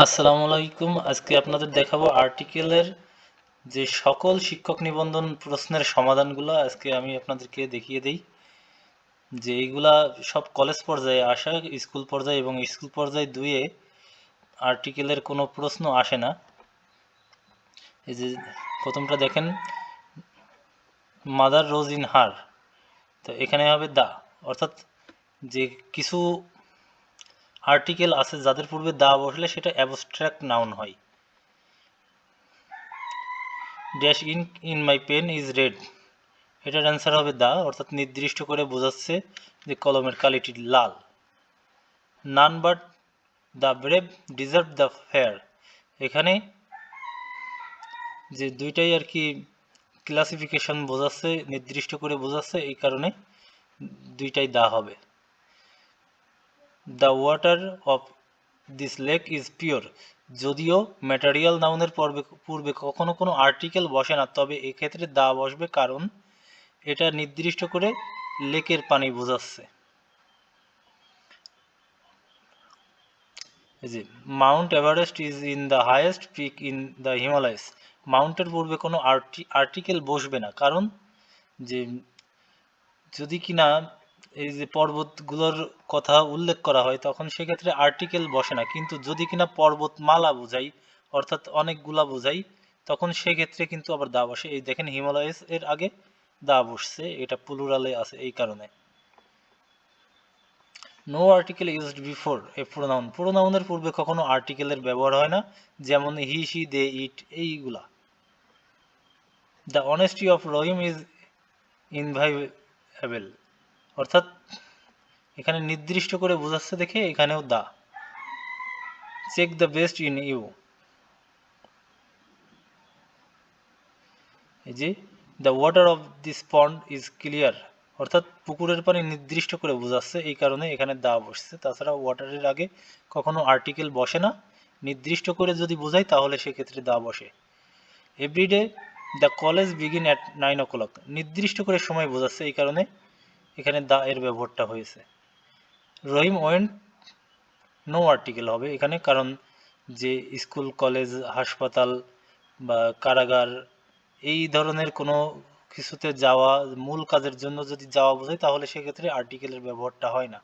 আসসালামু আলাইকুম। আজকে আপনাদের দেখাবো আর্টিকেলের যে সকল শিক্ষক নিবন্ধন প্রশ্নের সমাধানগুলো। আজকে আমি আপনাদেরকে দেখিয়ে দেই যে এইগুলা সব কলেজ পর্যায়ে আসা স্কুল পর্যায়ে এবং স্কুল পর্যায়ে দুয়ে আর্টিকেলের কোনো প্রশ্ন আসে না। এই যে প্রথমটা দেখেন, মাদার রোজ ইন হার তো এখানে হবে দা অর্থাৎ যে কিছু আর্টিকেল আছে যাদের পূর্বে দা বসলে সেটা অ্যাবস্ট্রাক্ট নাউন হয়। Dash in in my pen is red এটার অ্যান্সার হবে দা, অর্থাৎ নির্দিষ্ট করে বোঝাচ্ছে যে কলমের কালিটি লাল। None but the brave deserve the fair এখানে যে দুইটাই আর কি ক্লাসিফিকেশন বোঝাচ্ছে, নির্দিষ্ট করে বোঝাচ্ছে, এই কারণে দুইটাই দা হবে। The water of this lake is pure যদিও ম্যাটারিয়াল নাউনের পর্বে, পূর্বে কখনো কোনো আর্টিকেল বসে না, তবে এক্ষেত্রে দা বসবে কারণ এটা নির্দিষ্ট করে লেকের পানি বোঝাচ্ছে। যে mount Everest is in the highest peak in the Himalayas মাউন্টের পূর্বে কোনো আর্টি আর্টিকেল বসবে না, কারণ যে, যদি কিনা এই যে পর্বতগুলোর কথা উল্লেখ করা হয়, তখন সেক্ষেত্রে আর্টিকেল বসে না। কিন্তু যদি কিনা পর্বতমালা বোঝাই, অর্থাৎ অনেকগুলা বোঝাই, তখন সেক্ষেত্রে কিন্তু আবার দা বসে। এই দেখেন, হিমালয়স এর আগে দা বসছে, এটা প্লুরালে আছে এই কারণে। No article used before a pronoun প্রোনাউনের পূর্বে কখনো আর্টিকেলের ব্যবহার হয় না, যেমন হি সি দে ইট এইগুলা। The honesty of Rahim is enviable অর্থাৎ এখানে নির্দিষ্ট করে বোঝাচ্ছে দেখে এখানেও the. Check the best in you এই যে the water of this pond is clear অর্থাৎ পুকুরের পানি নির্দিষ্ট করে বোঝাচ্ছে, এই কারণে এখানে দা বসছে। তাছাড়া ওয়াটারের আগে কখনো আর্টিকেল বসে না। নির্দিষ্ট করে যদি বোঝাই, তাহলে সেক্ষেত্রে দা বসে। Everyday the college begin at nine o'clock নির্দিষ্ট করে সময় বোঝাচ্ছে, এই কারণে এখানে দা এর ব্যবহারটা হয়েছে। রহিম ওয়েন্ট নো আর্টিকেল হবে এখানে, কারণ যে স্কুল, কলেজ, হাসপাতাল বা কারাগার, এই ধরনের কোনো কিছুতে যাওয়া মূল কাজের জন্য যদি যাওয়া বোঝায়, তাহলে সেক্ষেত্রে আর্টিকেলের ব্যবহারটা হয় না।